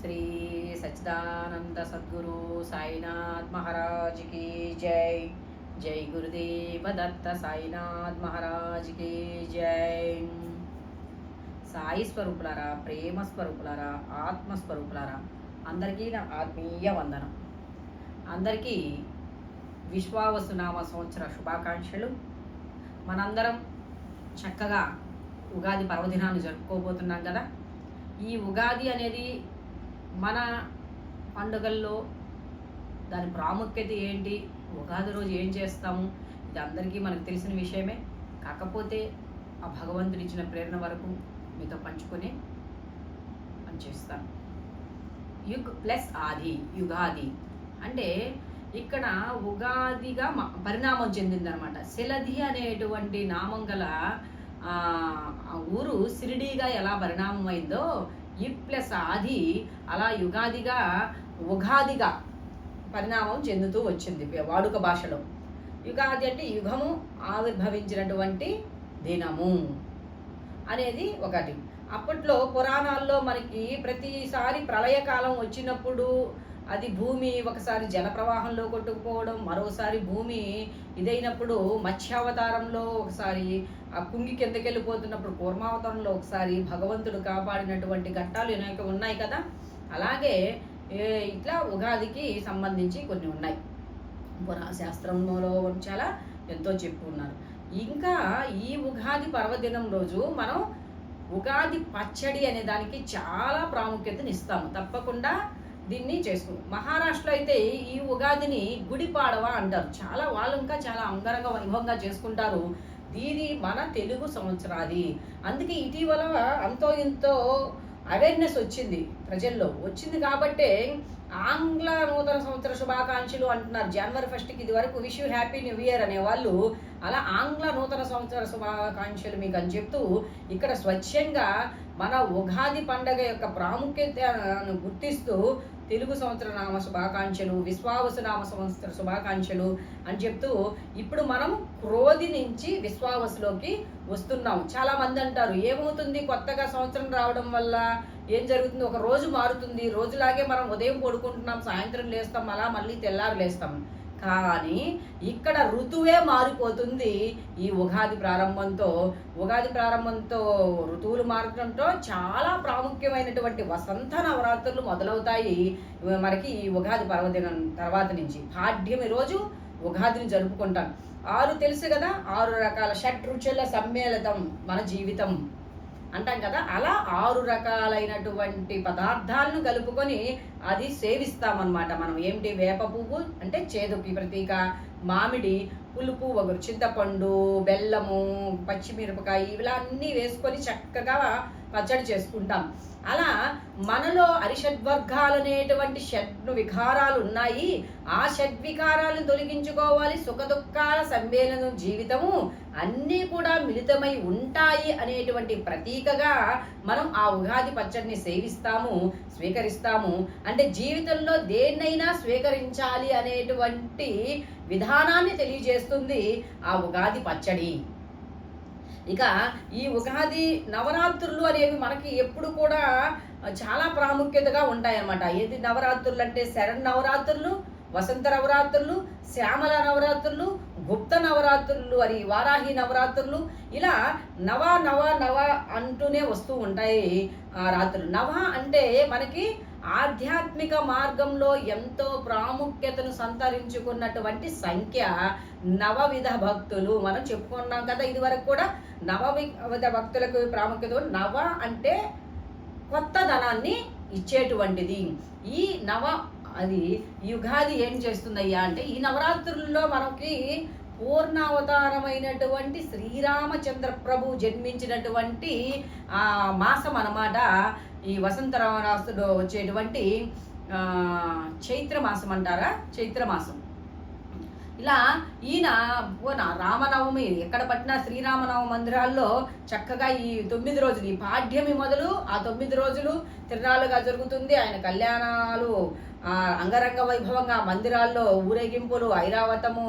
శ్రీ సచ్చిదానంద సద్గురు సాయినాథ్ మహారాజ్కి జై జై గురుదేవ దత్త సాయినాథ్ మహారాజ్కి జై సాయి స్వరూపులారా ప్రేమ స్వరూపులారా ఆత్మ స్వరూపులారా అందరికీ నా ఆత్మీయ వందనం. అందరికీ విశ్వావసునామ సంవత్సర శుభాకాంక్షలు. మనందరం చక్కగా ఉగాది పర్వదినాన్ని జరుపుకోబోతున్నాం కదా. ఈ ఉగాది అనేది మన పండుగల్లో దాని ప్రాముఖ్యత ఏంటి? ఉగాది రోజు ఏం చేస్తాము? ఇది అందరికీ మనకు తెలిసిన విషయమే. కాకపోతే ఆ భగవంతుడు ఇచ్చిన ప్రేరణ వరకు మీతో పంచుకొని పనిచేస్తాను యుగ్ ప్లస్ ఆది యుగాది. అంటే ఇక్కడ ఉగాదిగా మ- పరిణామం చెందిందనమాట. శిలధి అనేటువంటి నామం గల ఊరు సిరిడీగా ఎలా పరిణామం అయిందో ఈ ప్లస్ ఆది అలా యుగాదిగా ఉగాదిగా పరిణామం చెందుతూ వచ్చింది వాడుక భాషలో. యుగాది అంటే యుగము ఆవిర్భవించినటువంటి దినము అనేది ఒకటి. అప్పట్లో పురాణాల్లో మనకి ప్రతిసారి ప్రళయకాలం వచ్చినప్పుడు అది భూమి ఒకసారి జలప్రవాహంలో కొట్టుకుపోవడం మరోసారి భూమి ఇదైనప్పుడు మత్స్యావతారంలో ఒకసారి ఆ కుంగి కిందకి వెళ్ళిపోతున్నప్పుడు కూర్మావతారంలో ఒకసారి భగవంతుడు కాపాడినటువంటి ఘట్టాలు అనేక ఉన్నాయి కదా. అలాగే ఇట్లా ఉగాదికి సంబంధించి కొన్ని ఉన్నాయి. పురా శాస్త్రంలో చాలా ఎంతో చెప్పు ఉన్నారు. ఇంకా ఈ ఉగాది పర్వదినం రోజు మనం ఉగాది పచ్చడి అనే దానికి చాలా ప్రాముఖ్యతను ఇస్తాము తప్పకుండా దీన్ని చేసుకుంటాం మహారాష్ట్రలో అయితే ఈ ఉగాదిని గుడిపాడవ అంటారు. చాలా వాళ్ళు ఇంకా చాలా అంగరంగ వైభవంగా చేసుకుంటారు. దీని మన తెలుగు సంవత్సరాది. అందుకే ఇటీవల అంతో ఇంతో అవేర్నెస్ వచ్చింది ప్రజల్లో. వచ్చింది కాబట్టే ఆంగ్ల నూతన సంవత్సర శుభాకాంక్షలు అంటున్నారు. జనవరి ఫస్ట్కి ఇది వరకు wish you happy new year అనేవాళ్ళు అలా ఆంగ్ల నూతన సంవత్సర శుభాకాంక్షలు మీకు అని చెప్తూ ఇక్కడ స్వచ్ఛంగా మన ఉగాది పండగ యొక్క ప్రాముఖ్యతను గుర్తిస్తూ తెలుగు సంవత్సర నామ శుభాకాంక్షలు విశ్వావసు నామ సంవత్సర శుభాకాంక్షలు అని చెప్తూ ఇప్పుడు మనం క్రోధి నుంచి విశ్వావసులోకి వస్తున్నాం. చాలా మంది అంటారు ఏమవుతుంది కొత్తగా సంవత్సరం రావడం వల్ల? ఏం జరుగుతుంది? ఒక రోజు మారుతుంది. రోజులాగే మనం ఉదయం పడుకుంటున్నాం సాయంత్రం లేస్తాం అలా మళ్ళీ తెల్లారు లేస్తాం. కానీ ఇక్కడ ఋతువే మారిపోతుంది ఈ ఉగాది ప్రారంభంతో. ఉగాది ప్రారంభంతో ఋతువులు మారడంతో చాలా ప్రాముఖ్యమైనటువంటి వసంత నవరాత్రులు మొదలవుతాయి. మనకి ఈ ఉగాది పర్వదినం తర్వాత నుంచి. పాడ్యమి రోజు ఉగాదిని జరుపుకుంటాం. ఆరు తెలుసు కదా? ఆరు రకాల షట్ రుచుల సమ్మేళనం మన జీవితం. అంటాం కదా అలా ఆరు రకాలైనటువంటి పదార్థాలను కలుపుకొని అది సేవిస్తామన్నమాట మనం. ఏమిటి? వేప పువ్వు అంటే చేదుకి ప్రతీక మామిడి పులుపు ఒకరు చింతపండు బెల్లము పచ్చిమిరపకాయ ఇలా అన్నీ వేసుకొని చక్కగా పచ్చడి చేసుకుంటాం. అలా మనలో అరిషడ్వర్గాలు అనేటువంటి షడ్ వికారాలు ఉన్నాయి ఆ షడ్వికారాలను తొలగించుకోవాలి. సుఖదుఖాల సమ్మేళనం జీవితము అన్నీ కూడా మిళితమై ఉంటాయి అనేటువంటి ప్రతీకగా మనం ఆ ఉగాది పచ్చడిని సేవిస్తాము స్వీకరిస్తాము. అంటే జీవితంలో దేన్నైనా స్వీకరించాలి అనేటువంటి విధానాన్ని తెలియజేస్తుంది ఆ ఉగాది పచ్చడి. ఇక ఈ ఉగాది నవరాత్రులు అనేవి మనకి ఎప్పుడు కూడా చాలా ప్రాముఖ్యతగా ఉంటాయన్నమాట. ఏది నవరాత్రులు అంటే శరణ్ నవరాత్రులు వసంత నవరాత్రులు శ్యామల నవరాత్రులు గుప్త నవరాత్రులు అని వారాహి నవరాత్రులు ఇలా నవ నవ నవ అంటూనే వస్తూ ఉంటాయి ఆ రాత్రులు. నవ అంటే మనకి ఆధ్యాత్మిక మార్గంలో ఎంతో ప్రాముఖ్యతను సంతరించుకున్నటువంటి సంఖ్య నవవిధ భక్తులు. మనం చెప్పుకున్నాం కదా ఇది వరకు కూడా నవవిధ భక్తులకు ప్రాముఖ్యత నవ అంటే కొత్త ధనాన్ని ఇచ్చేటువంటిది. ఈ నవ అది యుగాది ఏం చేస్తుందయ్యా అంటే ఈ నవరాత్రుల్లో మనకి పూర్ణావతారమైనటువంటి శ్రీరామచంద్ర ప్రభు జన్మించినటువంటి మాసం అన్నమాట. ఈ వసంత రామరాసులో వచ్చేటువంటి చైత్రమాసం చైత్ర మాసం అంటారా? చైత్రమాసం. ఇలా ఈయన ఓ నా రామనవమి ఎక్కడ పట్టినా శ్రీరామనవ మందిరాల్లో చక్కగా ఈ తొమ్మిది రోజులు ఈ పాఠ్యమి మొదలు ఆ తొమ్మిది రోజులు తిరునాళ్ళుగా జరుగుతుంది. ఆయన కళ్యాణాలు అంగరంగ వైభవంగా మందిరాల్లో ఊరేగింపులు ఐరావతము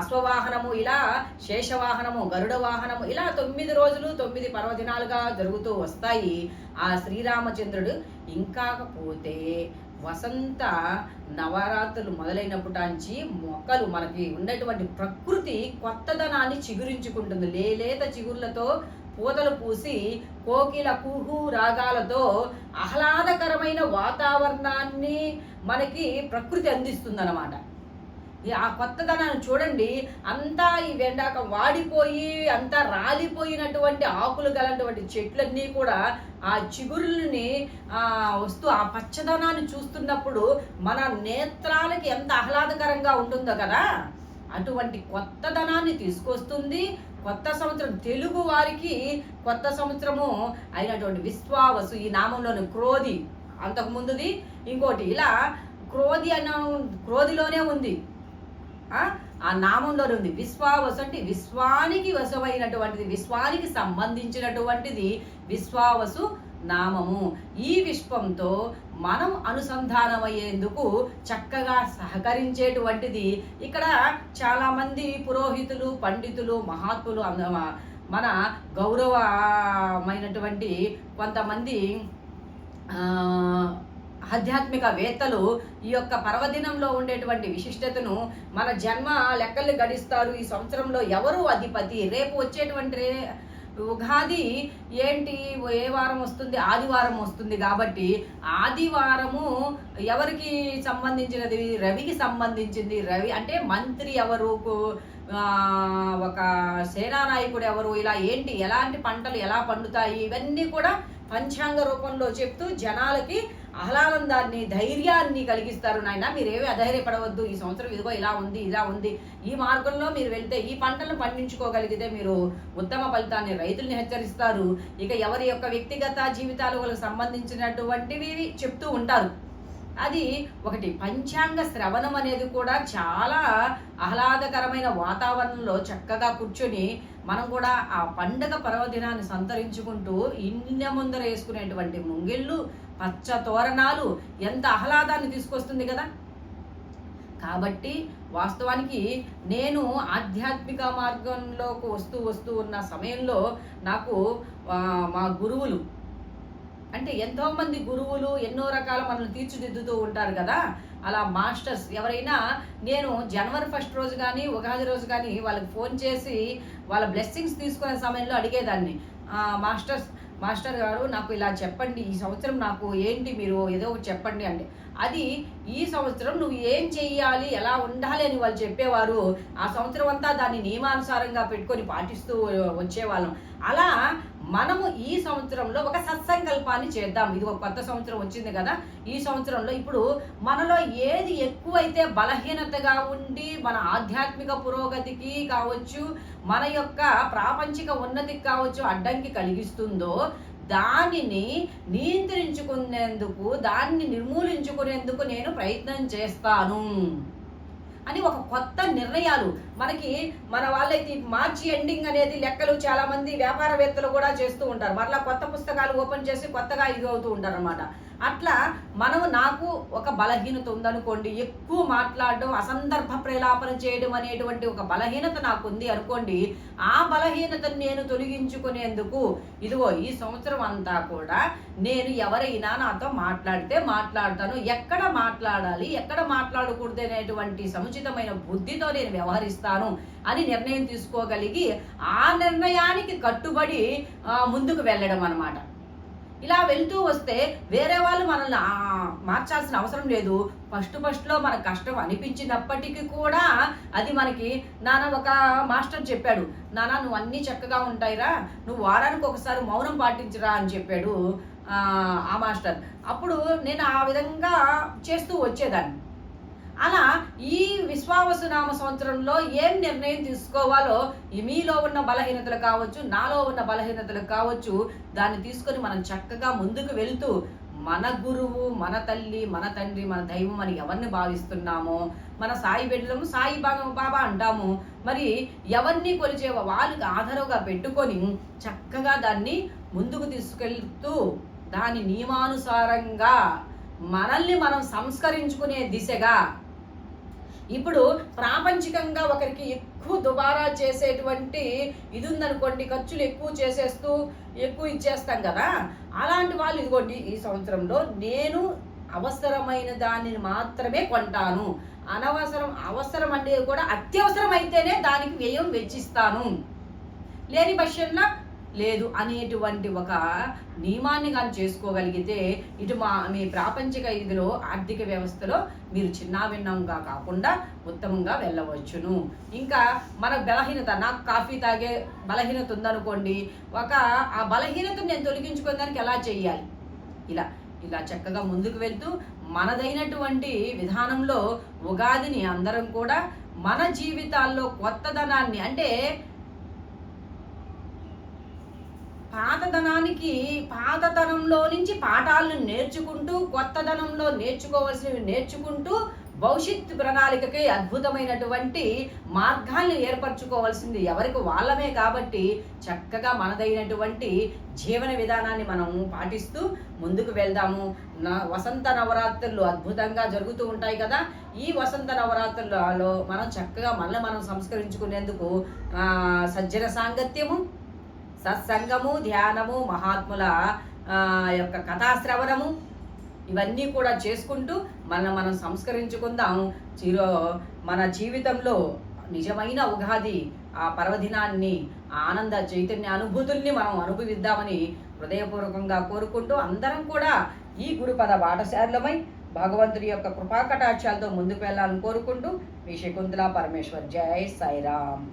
అశ్వవాహనము ఇలా శేషవాహనము గరుడ వాహనము ఇలా తొమ్మిది రోజులు తొమ్మిది పర్వదినాలుగా జరుగుతూ వస్తాయి. ఆ శ్రీరామచంద్రుడు ఇంకాకపోతే వసంత నవరాత్రులు మొదలైనప్పుటాంచి మొక్కలు మనకి ఉన్నటువంటి ప్రకృతి కొత్తదనాన్ని చిగురించుకుంటుంది. లేలేత చిగుర్లతో పూతలు పూసి కోకిల కుహు రాగాలతో ఆహ్లాదకరమైన వాతావరణాన్ని మనకి ప్రకృతి అందిస్తుందన్నమాట. ఈ ఆ కొత్తదనాన్ని చూడండి అంతా ఈ వెండాక వాడిపోయి అంతా రాలిపోయినటువంటి ఆకులు గలటువంటి చెట్లన్నీ కూడా ఆ చిగురుల్ని వస్తూ ఆ పచ్చదనాన్ని చూస్తున్నప్పుడు మన నేత్రాలకి ఎంత ఆహ్లాదకరంగా ఉంటుందో కదా? అటువంటి కొత్తదనాన్ని తీసుకొస్తుంది. కొత్త సంవత్సరం తెలుగు వారికి కొత్త సంవత్సరము అయినటువంటి విశ్వావసు ఈ నామంలోని క్రోధి. అంతకుముందుది ఇంకోటి ఇలా క్రోధి అన్న క్రోధిలోనే ఉంది. ఆ? నామంలో ఉంది. విశ్వావసు అంటే విశ్వానికి వసవైనటువంటిది విశ్వానికి సంబంధించినటువంటిది విశ్వావసు నామము. ఈ విశ్వంతో మనం అనుసంధానమయ్యేందుకు చక్కగా సహకరించేటువంటిది ఇక్కడ చాలామంది పురోహితులు పండితులు మహాత్ములు అంద- మన గౌరవమైనటువంటి కొంతమంది ఆధ్యాత్మిక వేత్తలు ఈ యొక్క పర్వదినంలో ఉండేటువంటి విశిష్టతను మన జన్మ లెక్కలు గడిస్తారు. ఈ సంవత్సరంలో ఎవరు అధిపతి? రేపు వచ్చేటువంటి రే- ఉగాది ఏంటి? ఏ వారం వస్తుంది? ఆదివారం వస్తుంది కాబట్టి ఆదివారము ఎవరికి సంబంధించినది? రవికి సంబంధించింది. రవి అంటే మంత్రి ఎవరు? ఒక సేనానాయకుడు ఎవరు? ఇలా ఏంటి? ఎలాంటి పంటలు ఎలా పండుతాయి? ఇవన్నీ కూడా పంచాంగ రూపంలో చెప్తూ జనాలకి ఆహ్లాదందాన్ని ధైర్యాన్ని కలిగిస్తారు నాయన. మీరేమి అధైర్యపడవద్దు. ఈ సంవత్సరం ఇదిగో ఇలా ఉంది ఇలా ఉంది. ఈ మార్గంలో మీరు వెళ్తే ఈ పంటలను పండించుకోగలిగితే మీరు ఉత్తమ ఫలితాన్ని రైతుల్ని హెచ్చరిస్తారు. ఇక ఎవరి యొక్క వ్యక్తిగత జీవితాలకు సంబంధించినటువంటివి చెప్తూ ఉంటారు. అది ఒకటి. పంచాంగ శ్రవణం అనేది కూడా చాలా ఆహ్లాదకరమైన వాతావరణంలో చక్కగా కూర్చొని మనం కూడా ఆ పండగ పర్వదినాన్ని సంతరించుకుంటూ ఇండ్ల ముందర వేసుకునేటువంటి ముంగిళ్ళు పచ్చ తోరణాలు ఎంత ఆహ్లాదాన్ని తీసుకొస్తుంది కదా. కాబట్టి వాస్తవానికి నేను ఆధ్యాత్మిక మార్గంలోకి వస్తూ వస్తూ ఉన్న సమయంలో నాకు మా గురువులు అంటే ఎంతో మంది గురువులు ఎన్నో రకాల మనల్ని తీర్చిదిద్దుతూ ఉంటారు కదా. అలా మాస్టర్స్ ఎవరైనా నేను జనవరి ఫస్ట్ రోజు కానీ ఉగాది రోజు కానీ వాళ్ళకి ఫోన్ చేసి వాళ్ళ బ్లెస్సింగ్స్ తీసుకునే సమయంలో అడిగేదాన్ని. మాస్టర్స్ మాస్టర్ గారు నాకు ఇలా చెప్పండి ఈ సంవత్సరం నాకు ఏంటి మీరు ఏదో ఒకటి చెప్పండి అంటే అది ఈ సంవత్సరం నువ్వు ఏం చెయ్యాలి ఎలా ఉండాలి అని వాళ్ళు చెప్పేవారు. ఆ సంవత్సరం అంతా దాన్ని నియమానుసారంగా పెట్టుకొని పాటిస్తూ వచ్చేవాళ్ళం. అలా మనము ఈ సంవత్సరంలో ఒక సత్సంకల్పాన్ని చేద్దాం. ఇది ఒక కొత్త సంవత్సరం వచ్చింది కదా. ఈ సంవత్సరంలో ఇప్పుడు మనలో ఏది ఎక్కువైతే బలహీనతగా ఉండి మన ఆధ్యాత్మిక పురోగతికి కావచ్చు మన యొక్క ప్రాపంచిక ఉన్నతికి కావచ్చు అడ్డంకి కలిగిస్తుందో దానిని నియంత్రించుకునేందుకు దాన్ని నిర్మూలించుకునేందుకు నేను ప్రయత్నం చేస్తాను. అని ఒక కొత్త నిర్ణయాలు. మనకి మన వాళ్ళైతే మార్చి ఎండింగ్ అనేది లెక్కలు చాలా మంది వ్యాపారవేత్తలు కూడా చేస్తూ ఉంటారు. మరలా కొత్త పుస్తకాలు ఓపెన్ చేసి కొత్తగా ఇది అవుతూ ఉంటారు అనమాట అట్లా మనము నాకు ఒక బలహీనత ఉందనుకోండి ఎక్కువ మాట్లాడడం అసందర్భ ప్రేలాపన చేయడం అనేటువంటి ఒక బలహీనత నాకు ఉంది అనుకోండి ఆ బలహీనతను నేను తొలగించుకునేందుకు ఇదిగో ఈ సంవత్సరం అంతా కూడా నేను ఎవరైనా నాతో మాట్లాడితే మాట్లాడతాను. ఎక్కడ మాట్లాడాలి ఎక్కడ మాట్లాడకూడదు అనేటువంటి సముచితమైన బుద్ధితో నేను వ్యవహరిస్తాను అని నిర్ణయం తీసుకోగలిగి ఆ నిర్ణయానికి కట్టుబడి ముందుకు వెళ్ళడం అనమాట ఇలా వెళ్తూ వస్తే వేరే వాళ్ళు మనల్ని మార్చాల్సిన అవసరం లేదు. ఫస్ట్ ఫస్ట్లో మన కష్టం అనిపించినప్పటికీ కూడా అది మనకి నాన్న ఒక మాస్టర్ చెప్పాడు. నాన్న నువ్వు అన్నీ చక్కగా ఉంటాయిరా. నువ్వు వారానికి ఒకసారి మౌనం పాటించరా అని చెప్పాడు ఆ మాస్టర్. అప్పుడు నేను ఆ విధంగా చేస్తూ వచ్చేదాన్ని. అలా ఈ విశ్వావసునామ సంవత్సరంలో ఏం నిర్ణయం తీసుకోవాలో మీలో ఉన్న బలహీనతలు కావచ్చు నాలో ఉన్న బలహీనతలు కావచ్చు దాన్ని తీసుకొని మనం చక్కగా ముందుకు వెళ్తూ మన గురువు మన తల్లి మన తండ్రి మన దైవం అని ఎవరిని భావిస్తున్నామో మన సాయి బిడ్డలము సాయి బాబా బాబా అంటాము. మరి ఎవరిని కొలిచే వాళ్ళకి ఆధారంగా పెట్టుకొని చక్కగా దాన్ని ముందుకు తీసుకెళ్తూ దాని నియమానుసారంగా మనల్ని మనం సంస్కరించుకునే దిశగా ఇప్పుడు ప్రాపంచికంగా ఒకరికి ఎక్కువ దుబారా చేసేటువంటి ఇది ఉందనుకోండి ఖర్చులు ఎక్కువ చేసేస్తూ ఎక్కువ ఇచ్చేస్తాం కదా. అలాంటి వాళ్ళు ఇదిగోండి ఈ సంవత్సరంలో నేను అవసరమైన దానిని మాత్రమే కొంటాను. అనవసరం అవసరం అంటే కూడా అత్యవసరం అయితేనే దానికి వ్యయం వెచ్చిస్తాను. లేని పక్షంలో లేదు అనేటువంటి ఒక నియమాన్ని కానీ చేసుకోగలిగితే ఇటు మా మీ ప్రాపంచిక ఇదిలో ఆర్థిక వ్యవస్థలో మీరు చిన్నాభిన్నంగా కాకుండా ఉత్తమంగా వెళ్ళవచ్చును. ఇంకా మన బలహీనత నాకు కాఫీ తాగే బలహీనత ఉందనుకోండి ఒక ఆ బలహీనతను నేను తొలగించుకోవడానికి ఎలా చేయాలి? ఇలా ఇలా చక్కగా ముందుకు వెళ్తూ మనదైనటువంటి విధానంలో ఉగాదిని అందరం కూడా మన జీవితాల్లో కొత్తదనాన్ని అంటే పాతదనానికి పాతతనంలో నుంచి పాఠాలను నేర్చుకుంటూ కొత్తదనంలో నేర్చుకోవాల్సినవి నేర్చుకుంటూ భవిష్యత్ ప్రణాళికకి అద్భుతమైనటువంటి మార్గాల్ని ఏర్పరచుకోవాల్సింది ఎవరికి వాళ్ళమే కాబట్టి చక్కగా మనదైనటువంటి జీవన విధానాన్ని మనము పాటిస్తూ ముందుకు వెళ్దాము. వసంత నవరాత్రులు అద్భుతంగా జరుగుతూ ఉంటాయి కదా ఈ వసంత నవరాత్రులలో మనం చక్కగా మనల్ని మనం సంస్కరించుకునేందుకు సజ్జన సాంగత్యము సత్సంగము ధ్యానము మహాత్ముల యొక్క కథాశ్రవణము ఇవన్నీ కూడా చేసుకుంటూ మనం మనం సంస్కరించుకుందాం. చిరో మన జీవితంలో నిజమైన ఉగాది ఆ పర్వదినాన్ని ఆనంద చైతన్య అనుభూతుల్ని మనం అనుభవిద్దామని హృదయపూర్వకంగా కోరుకుంటూ అందరం కూడా ఈ గురుపద పాఠశాలమై భగవంతుడి యొక్క కృపాకటాక్షాలతో ముందుకు వెళ్ళాలని కోరుకుంటూ మీ శకుంతల పరమేశ్వర్. జై సాయిరామ్.